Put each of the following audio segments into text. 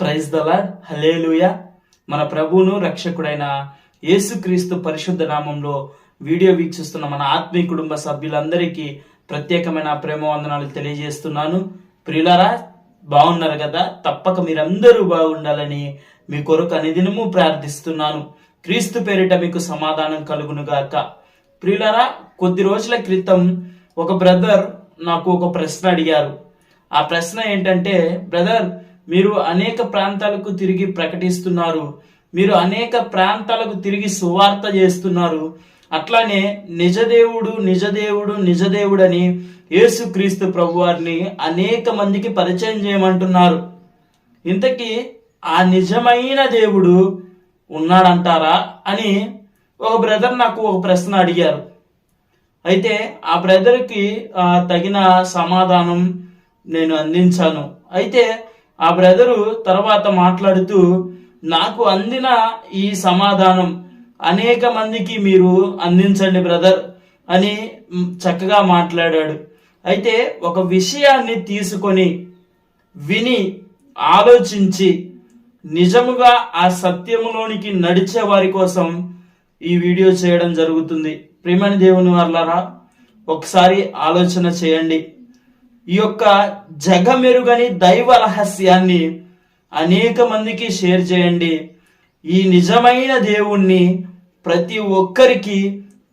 Praise the Lord hallelujah మన ప్రభువును రక్షకుడైన యేసుక్రీస్తు పరిశుద్ధ నామంలో వీడియో వీక్షిస్తున్న మన ఆత్మీయ కుటుంబ సభ్యులందరికీ ప్రత్యేకమైన ప్రేమ వందనాలు తెలియజేస్తున్నాను. ప్రియులారా బాగున్నారు కదా? తప్పక మీరందరూ బాగుండాలని మీ కొరకు అనుదినము ప్రార్థిస్తున్నాను. క్రీస్తు పేరిట మీకు సమాధానం కలుగును గాక ప్రియులారా కొద్ది రోజుల క్రితం ఒక బ్రదర్ నాకు ఒక ప్రశ్న అడిగారు. ఆ ప్రశ్న ఏంటంటే బ్రదర్ మీరు అనేక ప్రాంతాలకు తిరిగి ప్రకటిస్తున్నారు. మీరు అనేక ప్రాంతాలకు తిరిగి సువార్త చేస్తున్నారు. అట్లానే నిజదేవుడు నిజదేవుడు నిజదేవుడని యేసుక్రీస్తు ప్రభువారిని అనేక మందికి పరిచయం చేయమంటున్నారు. ఇంతకీ ఆ నిజమైన దేవుడు ఉన్నాడంటారా అని ఒక బ్రదర్ నాకు ఒక ప్రశ్న అడిగారు. అయితే ఆ బ్రదర్కి తగిన సమాధానం నేను అందించాను. అయితే ఆ బ్రదరు తర్వాత మాట్లాడుతూ నాకు అందిన ఈ సమాధానం అనేక మందికి మీరు అందించండి బ్రదర్ అని చక్కగా మాట్లాడాడు. అయితే ఒక విషయాన్ని తీసుకొని విని ఆలోచించి నిజముగా ఆ సత్యములోనికి నడిచే వారి కోసం ఈ వీడియో చేయడం జరుగుతుంది. ప్రేమని దేవుని వాళ్ళరా ఒకసారి ఆలోచన చేయండి. ఈ యొక్క జగమెరుగని దైవ రహస్యాన్ని అనేక మందికి షేర్ చేయండి. ఈ నిజమైన దేవుణ్ణి ప్రతి ఒక్కరికి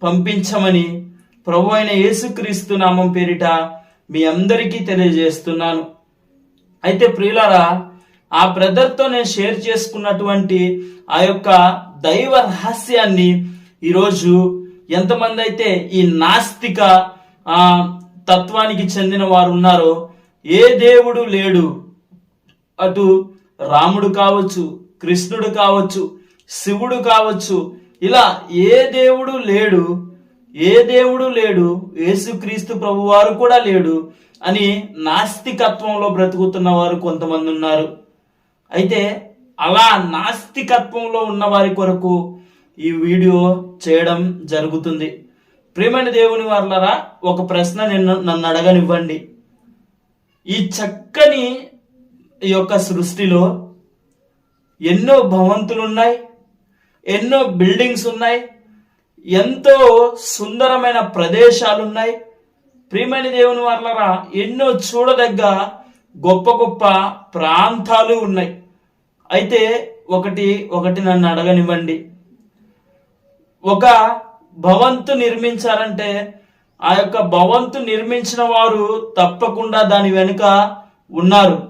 పంపించమని ప్రభు అయిన యేసుక్రీస్తు నామం పేరిట మీ అందరికీ తెలియజేస్తున్నాను. అయితే ప్రియులరా ఆ బ్రదర్తో నేను షేర్ చేసుకున్నటువంటి ఆ యొక్క దైవ రహస్యాన్ని ఈరోజు ఎంతమంది అయితే ఈ నాస్తిక తత్వానికి చెందిన వారు ఉన్నారో ఏ దేవుడు లేడు. అటు రాముడు కావచ్చు కృష్ణుడు కావచ్చు శివుడు కావచ్చు ఇలా ఏ దేవుడు లేడు ఏ దేవుడు లేడు యేసుక్రీస్తు ప్రభువారు కూడా లేడు అని నాస్తికత్వంలో బ్రతుకుతున్న వారు కొంతమంది ఉన్నారు. అయితే అలా నాస్తికత్వంలో ఉన్న వారి కొరకు ఈ వీడియో చేయడం జరుగుతుంది. ప్రేమైన దేవుని వర్లరా ఒక ప్రశ్న నేను నన్ను అడగనివ్వండి. ఈ చక్కని ఈ యొక్క సృష్టిలో ఎన్నో భవంతులు ఉన్నాయి ఎన్నో బిల్డింగ్స్ ఉన్నాయి ఎంతో సుందరమైన ప్రదేశాలు ఉన్నాయి ప్రియమైన దేవుని వర్లరా ఎన్నో చూడదగ్గ గొప్ప గొప్ప ప్రాంతాలు ఉన్నాయి. అయితే ఒకటి ఒకటి నన్ను అడగనివ్వండి. ఒక భవంతు నిర్మించారంటే ఆ యొక్క భవంతు నిర్మించిన వారు తప్పకుండా దాని వెనుక ఉన్నారు.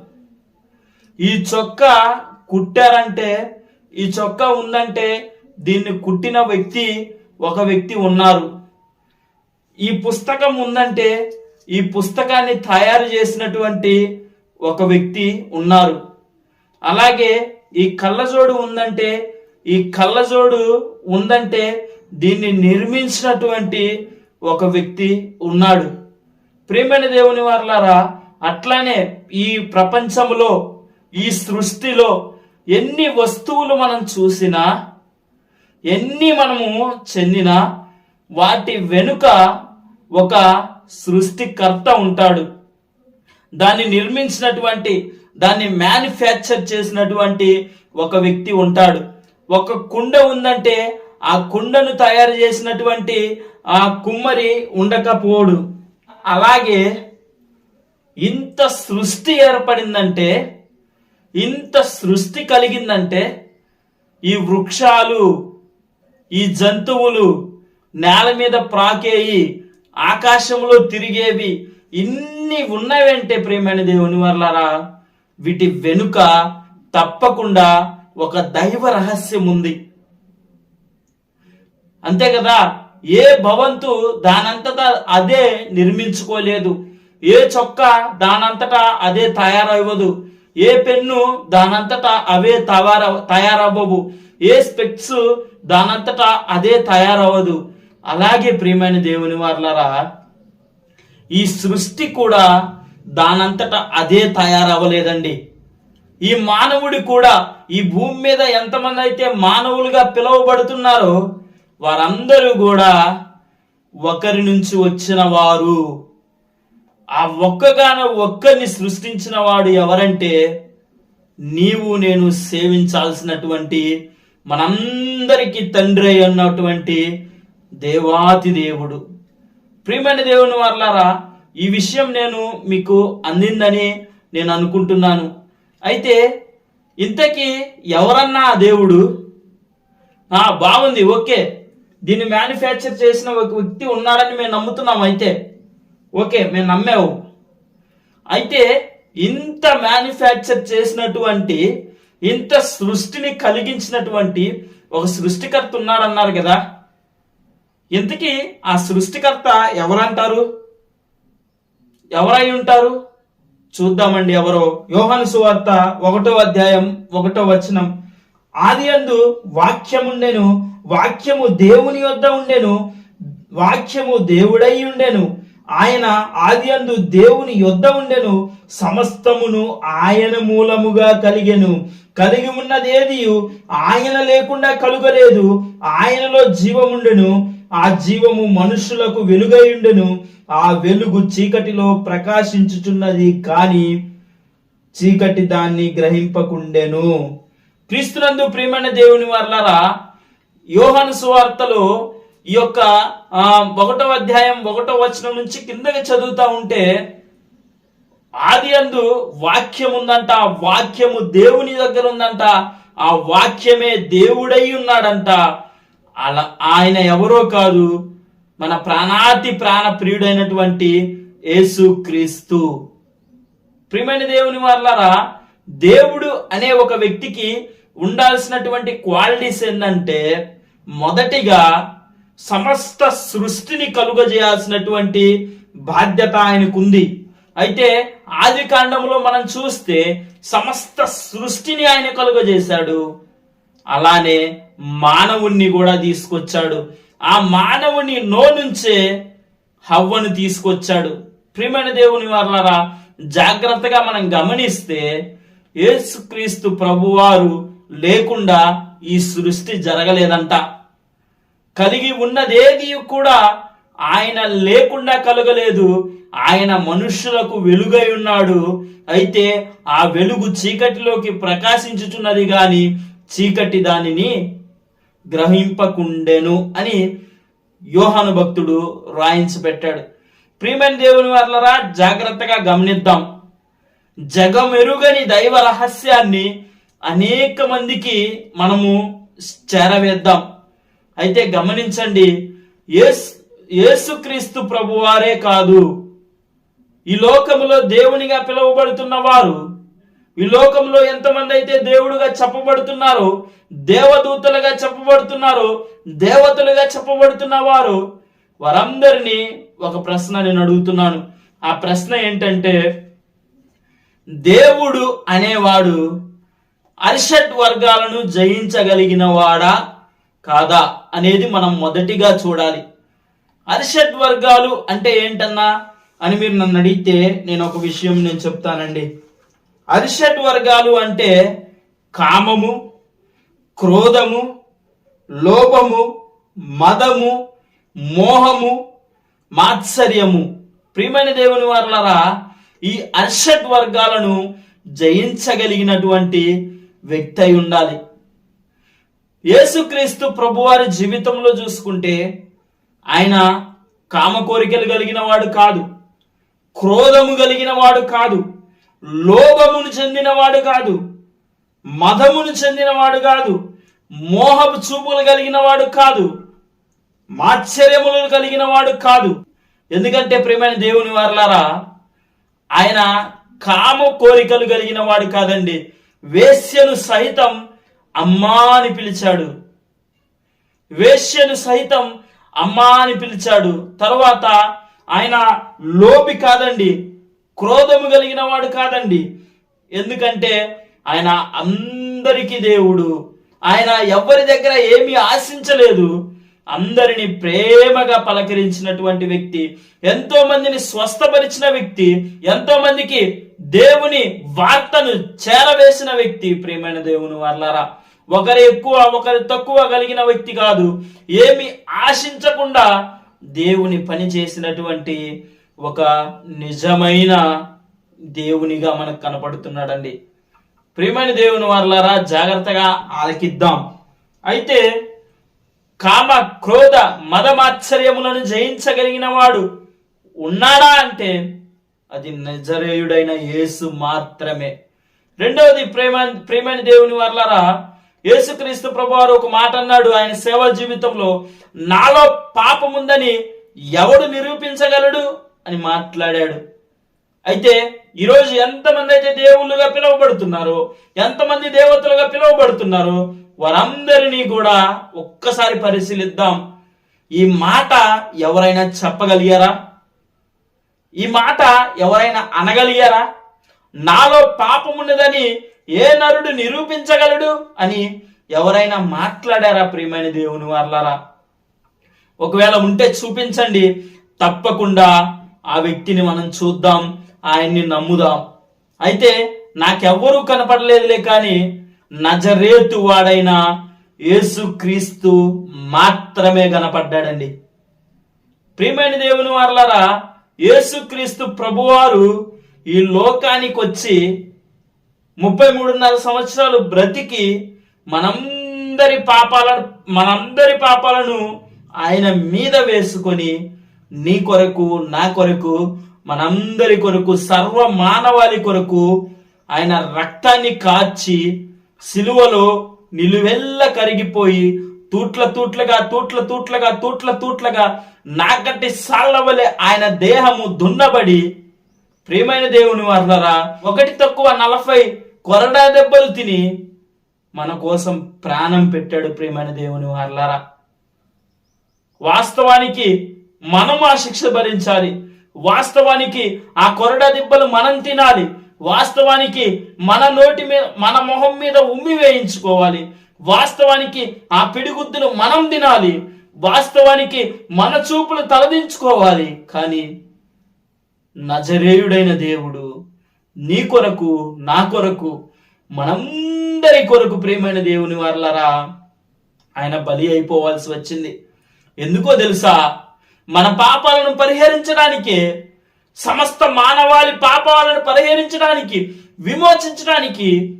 ఈ చొక్కా కుట్టారంటే ఈ చొక్కా ఉందంటే దీన్ని కుట్టిన వ్యక్తి ఒక వ్యక్తి ఉన్నారు. ఈ పుస్తకం ఉందంటే ఈ పుస్తకాన్ని తయారు చేసినటువంటి ఒక వ్యక్తి ఉన్నారు. అలాగే ఈ కళ్ళజోడు ఉందంటే ఈ కళ్ళజోడు ఉందంటే దీన్ని నిర్మించినటువంటి ఒక వ్యక్తి ఉన్నాడు. ప్రేమైన దేవుని వారలారా అట్లానే ఈ ప్రపంచంలో ఈ సృష్టిలో ఎన్ని వస్తువులు మనం చూసినా ఎన్ని మనము చెందినా వాటి వెనుక ఒక సృష్టికర్త ఉంటాడు. దాన్ని నిర్మించినటువంటి దాన్ని మ్యానుఫ్యాక్చర్ చేసినటువంటి ఒక వ్యక్తి ఉంటాడు. ఒక కుండ ఉందంటే ఆ కుండను తయారు చేసినటువంటి ఆ కుమ్మరి ఉండకపోడు. అలాగే ఇంత సృష్టి ఏర్పడిందంటే ఇంత సృష్టి కలిగిందంటే ఈ వృక్షాలు ఈ జంతువులు నేల మీద ప్రాకేయి ఆకాశంలో తిరిగేవి ఇన్ని ఉన్నవంటే ప్రేమైన దేవుని వర్లారా? వీటి వెనుక తప్పకుండా ఒక దైవ రహస్యం ఉంది. అంతే కదా? ఏ భవంతు దానంతట అదే నిర్మించుకోలేదు. ఏ చొక్కా దానంతటా అదే తయారవ్వదు. ఏ పెన్ను దానంతటా అవే తయార తయారవ్వవు. ఏ స్పెక్స్ దానంతటా అదే తయారవ్వదు. అలాగే ప్రియమైన దేవుని వార్లరా ఈ సృష్టి కూడా దానంతటా అదే తయారవ్వలేదండి. ఈ మానవుడి కూడా ఈ భూమి మీద ఎంతమంది అయితే మానవులుగా పిలువబడుతున్నారో వారందరూ కూడా ఒకరి నుంచి వచ్చిన వారు. ఆ ఒక్కగాన ఒక్కరిని సృష్టించిన వాడు ఎవరంటే నీవు నేను సేవించాల్సినటువంటి మనందరికీ తండ్రి అన్నటువంటి దేవాతి దేవుడు. ప్రియమైన దేవుని వర్లారా ఈ విషయం నేను మీకు అందిందని నేను అనుకుంటున్నాను. అయితే ఇంతకీ ఎవరన్నా దేవుడు? బాగుంది ఓకే. దీన్ని మ్యానుఫ్యాక్చర్ చేసిన ఒక వ్యక్తి ఉన్నాడని మేము నమ్ముతున్నాం అయితే. ఓకే మేము నమ్మావు అయితే ఇంత మ్యానుఫ్యాక్చర్ చేసినటువంటి ఇంత సృష్టిని కలిగించినటువంటి ఒక సృష్టికర్త ఉన్నాడన్నారు కదా. ఇంతకీ ఆ సృష్టికర్త ఎవరంటారు? ఎవరై ఉంటారు? చూద్దామండి ఎవరో. యోహాను సువార్త ఒకటో అధ్యాయం ఒకటో వచనం. ఆది అందు వాక్యముండెను వాక్యము దేవుని యొద్ద ఉండెను వాక్యము దేవుడై ఉండెను ఆయన ఆది అందు దేవుని యొద్ద ఉండెను సమస్తమును ఆయన మూలముగా కలిగెను. కలిగి ఉన్నదేది ఆయన లేకుండా కలుగలేదు ఆయనలో జీవముండెను ఆ జీవము మనుషులకు వెలుగై ఉండెను ఆ వెలుగు చీకటిలో ప్రకాశించుచున్నది కాని చీకటి దాన్ని గ్రహింపకుండెను. క్రీస్తునందు ప్రియమైన దేవుని వర్లరా యోహాను సువార్తలో ఈ యొక్క ఒకటో అధ్యాయం ఒకటో వచనం నుంచి కిందకి చదువుతా ఉంటే ఆది అందు వాక్యం ఉందంట ఆ వాక్యము దేవుని దగ్గర ఉందంట ఆ వాక్యమే దేవుడై ఉన్నాడంట. అలా ఆయన ఎవరో కాదు మన ప్రాణాతి ప్రాణ ప్రియుడైనటువంటి యేసు క్రీస్తు. ప్రియమైన దేవుని వాళ్ళారా దేవుడు అనే ఒక వ్యక్తికి ఉండాల్సినటువంటి క్వాలిటీస్ ఏంటంటే మొదటిగా సమస్త సృష్టిని కలుగజేయాల్సినటువంటి బాధ్యత ఆయనకుంది. అయితే ఆది కాండంలో మనం చూస్తే సమస్త సృష్టిని ఆయన కలుగజేశాడు. అలానే మానవుణ్ణి కూడా తీసుకొచ్చాడు. ఆ మానవుని నో నుంచే హవ్వను తీసుకొచ్చాడు. ప్రియమైన దేవుని వాళ్ళరా జాగ్రత్తగా మనం గమనిస్తే యేసుక్రీస్తు ప్రభువారు లేకుండా ఈ సృష్టి జరగలేదంట. కలిగి ఉన్నదేది కూడా ఆయన లేకుండా కలగలేదు. ఆయన మనుష్యులకు వెలుగై ఉన్నాడు. అయితే ఆ వెలుగు చీకటిలోకి ప్రకాశించుచున్నది గాని చీకటి దానిని గ్రహింపకుండెను అని యోహాను భక్తుడు రాయించి పెట్టాడు ప్రియమైన దేవుని వాళ్ళరా జాగ్రత్తగా గమనిద్దాం. జగమెరుగని దైవ రహస్యాన్ని అనేక మందికి మనము చేరవేద్దాం. అయితే గమనించండి యేసు యేసుక్రీస్తు ప్రభువారే కాదు. ఈ లోకములో దేవునిగా పిలువబడుతున్న వారు ఈ లోకంలో ఎంతమంది అయితే దేవుడుగా చెప్పబడుతున్నారో దేవదూతలుగా చెప్పబడుతున్నారో దేవతలుగా చెప్పబడుతున్న వారు వారందరినీ ఒక ప్రశ్న నేను అడుగుతున్నాను. ఆ ప్రశ్న ఏంటంటే దేవుడు అనేవాడు అరిషట్ వర్గాలను జయించగలిగిన వాడా కాదా అనేది మనం మొదటిగా చూడాలి. అరిషట్ వర్గాలు అంటే ఏంటన్నా అని మీరు నన్ను అడిగితే నేను ఒక విషయం నేను చెప్తానండి. అరిషట్ వర్గాలు అంటే కామము క్రోధము లోభము మదము మోహము మాత్సర్యము. ప్రియమైన దేవుని వారులరా ఈ అర్షట్ వర్గాలను జయించగలిగినటువంటి వ్యక్తి అయి ఉండాలి. యేసుక్రీస్తు ప్రభువారి జీవితంలో చూసుకుంటే ఆయన కామ కోరికలు కలిగిన వాడు కాదు క్రోధము కలిగిన వాడు కాదు లోభమును చెందినవాడు కాదు మదమును చెందినవాడు కాదు మోహపు చూపులు కలిగిన వాడు కాదు మాత్సర్యములను కలిగిన వాడు కాదు. ఎందుకంటే ప్రేమైన దేవుని వారలారా ఆయన కామ కోరికలు కలిగిన వాడు కాదండి. వేశ్యను సహితం అమ్మా అని పిలిచాడు. వేశ్యను సహితం అమ్మా అని పిలిచాడు. తర్వాత ఆయన లోపి కాదండి క్రోధము కలిగిన వాడు కాదండి. ఎందుకంటే ఆయన అందరికీ దేవుడు. ఆయన ఎవరి దగ్గర ఏమీ ఆశించలేదు. అందరిని ప్రేమగా పలకరించినటువంటి వ్యక్తి ఎంతో మందిని స్వస్థపరిచిన వ్యక్తి ఎంతో మందికి దేవుని వార్తను చేరవేసిన వ్యక్తి ప్రియమైన దేవుని వర్లరా ఒకరు ఎక్కువ ఒకరు తక్కువ కలిగిన వ్యక్తి కాదు. ఏమి ఆశించకుండా దేవుని పని చేసినటువంటి ఒక నిజమైన దేవునిగా మనకు కనపడుతున్నాడండి. ప్రియమైన దేవుని వారులారా జాగ్రత్తగా ఆలకిద్దాం. అయితే కామ క్రోధ మదమాశ్చర్యములను జయించగలిగిన వాడు ఉన్నాడా అంటే అది నజరేయుడైన యేసు మాత్రమే. రెండవది ప్రేమ ప్రేమైన దేవుని వర్లరా యేసుక్రీస్తు ప్రభువారు ఒక మాట అన్నాడు. ఆయన సేవా జీవితంలో నాలో పాపముందని ఎవడు నిరూపించగలడు అని మాట్లాడాడు. అయితే ఈరోజు ఎంతమంది అయితే దేవుళ్ళుగా పిలువబడుతున్నారో ఎంతమంది దేవతలుగా పిలువబడుతున్నారో వారందరినీ కూడా ఒక్కసారి పరిశీలిద్దాం. ఈ మాట ఎవరైనా చెప్పగలిగారా? ఈ మాట ఎవరైనా అనగలిగారా? నాలో పాపమున్నదని ఏ నరుడు నిరూపించగలడు? అని ఎవరైనా మాట్లాడారా ప్రియమైన దేవుని వాళ్ళారా ఒకవేళ ఉంటే చూపించండి. తప్పకుండా ఆ వ్యక్తిని మనం చూద్దాం ఆయన్ని నమ్ముదాం. అయితే నాకెవ్వరూ కనపడలేదులే కానీ నజరేతు వాడైన యేసుక్రీస్తు మాత్రమే కనపడ్డాడండి. ప్రియమైన దేవుని వారలారా యేసుక్రీస్తు ప్రభువారు ఈ లోకానికి వచ్చి ముప్పై మూడున్నర సంవత్సరాలు బ్రతికి మనందరి పాపాలను మనందరి పాపాలను ఆయన మీద వేసుకొని నీ కొరకు నా కొరకు మనందరి కొరకు సర్వ మానవాళి కొరకు ఆయన రక్తాన్ని కార్చి సిలువలో నిలువెల్ల కరిగిపోయి తూట్ల తూట్లుగా తూట్ల తూట్లుగా తూట్ల తూట్లుగా నాగట్టి సాళ్ళవలే ఆయన దేహము దున్నబడి ప్రియమైన దేవుని వర్లరా ఒకటి తక్కువ నలభై కొరడా దెబ్బలు తిని మన కోసం ప్రాణం పెట్టాడు ప్రియమైన దేవుని వర్లరా. వాస్తవానికి మనం ఆ శిక్ష భరించాలి. వాస్తవానికి ఆ కొరడా దెబ్బలు మనం తినాలి. వాస్తవానికి మన నోటి మీద మన మొహం మీద ఉమ్మి వేయించుకోవాలి. వాస్తవానికి ఆ పిడిగుద్దులు మనం తినాలి. వాస్తవానికి మన చూపులు తలదించుకోవాలి. కానీ నజరేయుడైన దేవుడు నీ కొరకు నా కొరకు మనందరి కొరకు ప్రేమైన దేవుని వర్లరా ఆయన బలి అయిపోవాల్సి వచ్చింది. ఎందుకో తెలుసా? మన పాపాలను పరిహరించడానికే సమస్త మానవాళి పాపాలను పరిహరించడానికి విమోచించడానికి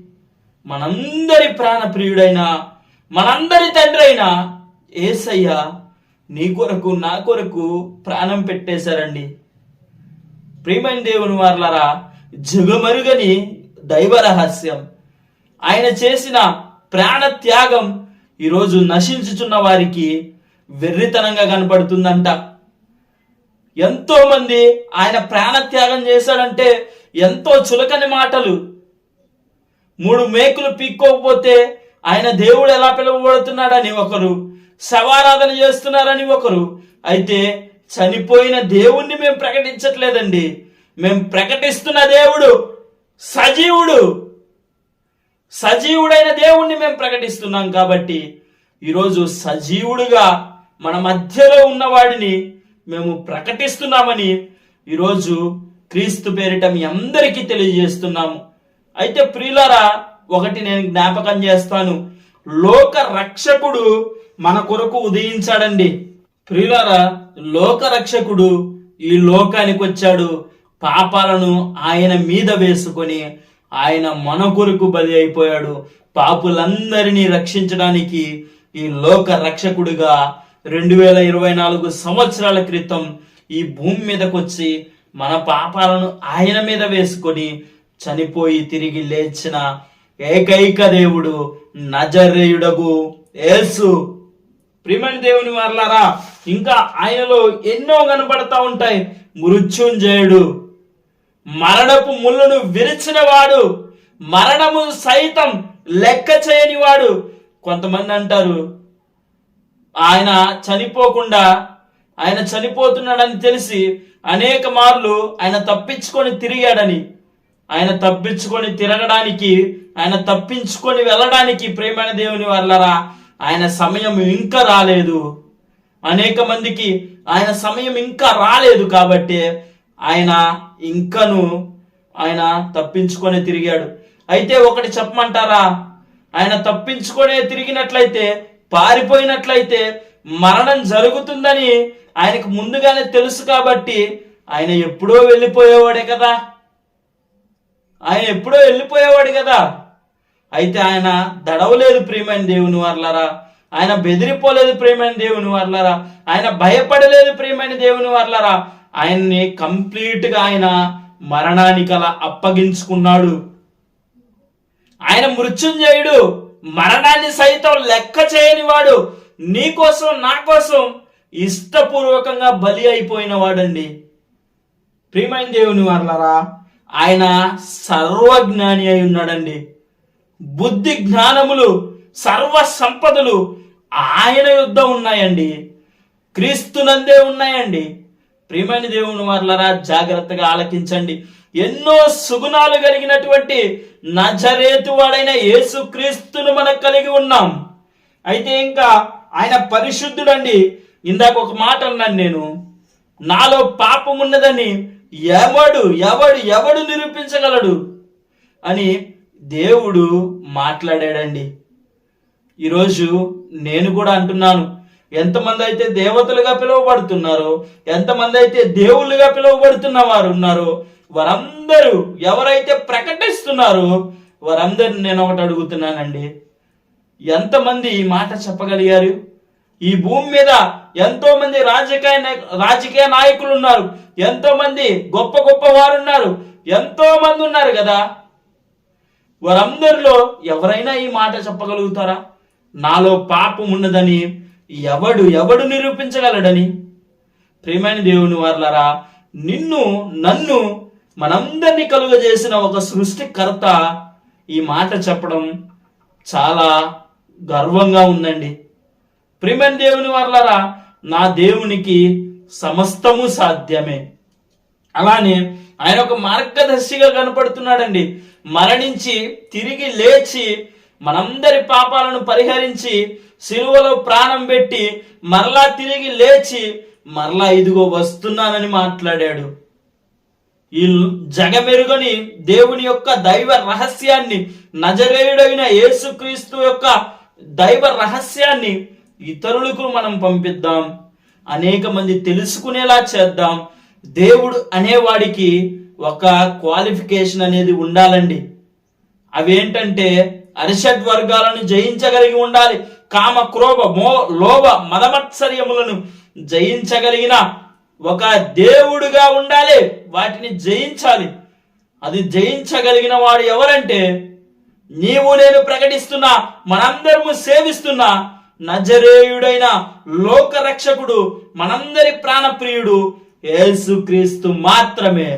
మనందరి ప్రాణప్రియుడైన మనందరి తండ్రి అయిన ఏసయ్య నీ కొరకు నా కొరకు ప్రాణం పెట్టేశారండి. ప్రియమైన దేవుని వార్లరా జగమరుగని దైవ రహస్యం. ఆయన చేసిన ప్రాణ త్యాగం ఈరోజు నశించుచున్న వారికి వెర్రితనంగా కనపడుతుందంట. ఎంతో మంది ఆయన ప్రాణ త్యాగం చేశాడంటే ఎంతో చులకని మాటలు మూడు మేకులు పీక్కోకపోతే ఆయన దేవుడు ఎలా పిలువబడుతున్నాడని ఒకరు శవారాధన చేస్తున్నారని ఒకరు అయితే చనిపోయిన దేవుణ్ణి మేము ప్రకటించట్లేదండి. మేము ప్రకటిస్తున్న దేవుడు సజీవుడు. సజీవుడైన దేవుణ్ణి మేము ప్రకటిస్తున్నాం కాబట్టి ఈరోజు సజీవుడుగా మన మధ్యలో ఉన్నవాడిని మేము ప్రకటిస్తున్నామని ఈరోజు క్రీస్తు పేరిట మీ అందరికీ తెలియజేస్తున్నాము. అయితే ప్రియులరా ఒకటి నేను జ్ఞాపకం చేస్తాను. లోక రక్షకుడు మన కొరకు ఉదయించాడండి. ప్రియులరా లోక రక్షకుడు ఈ లోకానికి వచ్చాడు. పాపాలను ఆయన మీద వేసుకొని ఆయన మన కొరకు బలి అయిపోయాడు. పాపులందరినీ రక్షించడానికి ఈ లోక రక్షకుడిగా రెండు వేల ఇరవై నాలుగు సంవత్సరాల క్రితం ఈ భూమి మీదకొచ్చి మన పాపాలను ఆయన మీద వేసుకొని చనిపోయి తిరిగి లేచిన ఏకైక దేవుడు నజరేయుడగు ఏసు ప్రియమైన దేవుని వర్లారా ఇంకా ఆయనలో ఎన్నో కనపడతా ఉంటాయి. మృత్యుంజయుడు మరణపు ముళ్ళను విరిచిన వాడు మరణము సైతం లెక్క చేయని వాడు కొంతమంది అంటారు ఆయన చనిపోకుండా ఆయన చనిపోతున్నాడని తెలిసి అనేక మార్లు ఆయన తప్పించుకొని తిరిగాడని. ఆయన తప్పించుకొని తిరగడానికి ఆయన తప్పించుకొని వెళ్ళడానికి ప్రేమైన దేవుని వల్లరా ఆయన సమయం ఇంకా రాలేదు. అనేక మందికి ఆయన సమయం ఇంకా రాలేదు కాబట్టి ఆయన ఇంకను ఆయన తప్పించుకొని తిరిగాడు. అయితే ఒకటి చెప్పమంటారా? ఆయన తప్పించుకొనే తిరిగినట్లయితే పారిపోయినట్లయితే మరణం జరుగుతుందని ఆయనకు ముందుగానే తెలుసు కాబట్టి ఆయన ఎప్పుడో వెళ్ళిపోయేవాడే కదా. ఆయన ఎప్పుడో వెళ్ళిపోయేవాడు కదా. అయితే ఆయన దడవలేదు ప్రియమైన దేవుని వర్లరా. ఆయన బెదిరిపోలేదు ప్రియమైన దేవుని వర్లరా. ఆయన భయపడలేదు ప్రియమైన దేవుని వర్లరా. ఆయన్ని కంప్లీట్గా ఆయన మరణానికి అలా అప్పగించుకున్నాడు. ఆయన మృత్యుంజయుడు మరణాన్ని సైతం లెక్క చేయని వాడు నీ కోసం నా కోసం ఇష్టపూర్వకంగా బలి అయిపోయిన వాడండి. ప్రియమైన దేవుని వర్లరా ఆయన సర్వజ్ఞాని అయి ఉన్నాడండి. బుద్ధి జ్ఞానములు సర్వ సంపదలు ఆయన యుద్ధ ఉన్నాయండి. క్రీస్తునందే ఉన్నాయండి. ప్రియమైన దేవుని వర్లరా జాగ్రత్తగా ఆలకించండి. ఎన్నో సుగుణాలు కలిగినటువంటి నజరేతు వాడైన యేసు క్రీస్తును కలిగి ఉన్నాం. అయితే ఇంకా ఆయన పరిశుద్ధుడండి. ఇందాక ఒక మాట అన్నాను నేను. నాలో పాపం ఉన్నదని ఎవడు ఎవడు ఎవడు నిరూపించగలడు? అని దేవుడు మాట్లాడాడండి. ఈరోజు నేను కూడా అంటున్నాను. ఎంతమంది అయితే దేవతలుగా పిలువబడుతున్నారో ఎంతమంది అయితే దేవుళ్ళుగా పిలువబడుతున్న వారు ఉన్నారో వారందరూ ఎవరైతే ప్రకటిస్తున్నారో వారందరిని నేను ఒకటి అడుగుతున్నానండి. ఎంతమంది ఈ మాట చెప్పగలిగారు? ఈ భూమి మీద ఎంతో మంది రాజకీయ రాజకీయ నాయకులు ఉన్నారు. ఎంతో మంది గొప్ప గొప్ప వారు ఉన్నారు ఎంతో మంది ఉన్నారు కదా. వారందరిలో ఎవరైనా ఈ మాట చెప్పగలుగుతారా? నాలో పాపం ఉన్నదని ఎవడు ఎవడు నిరూపించగలడని? ప్రియమైన దేవుని వార్లరా నిన్ను నన్ను మనందరినీ కలుగజేసిన ఒక సృష్టికర్త ఈ మాట చెప్పడం చాలా గర్వంగా ఉందండి. ప్రియమైన దేవుని వర్లరా నా దేవునికి సమస్తము సాధ్యమే. అలానే ఆయన ఒక మార్గదర్శిగా కనపడుతున్నాడండి. మరణించి తిరిగి లేచి మనందరి పాపాలను పరిహరించి సిలువలో ప్రాణం పెట్టి మరలా తిరిగి లేచి మరలా ఇదిగో వస్తున్నానని మాట్లాడాడు. ఈ జగమెరుగని దేవుని యొక్క దైవ రహస్యాన్ని నజరేయుడైన యేసుక్రీస్తు యొక్క దైవ రహస్యాన్ని ఇతరులకు మనం పంపిద్దాం. అనేక మంది తెలుసుకునేలా చేద్దాం. దేవుడు అనేవాడికి ఒక క్వాలిఫికేషన్ అనేది ఉండాలండి. అవేంటంటే అరిషడ్ వర్గాలను జయించగలిగి ఉండాలి. కామ క్రోభ మో లోభ మదమత్సర్యములను జయించగలిగిన ఒక దేవుడుగా ఉండాలి. వాటిని జయించాలి. అది జయించగలిగిన వాడు ఎవరంటే నీవు నేను ప్రకటిస్తున్నా మనందరము సేవిస్తున్నా నజరేయుడైన లోక రక్షకుడు మనందరి ప్రాణప్రియుడు యేసుక్రీస్తు మాత్రమే.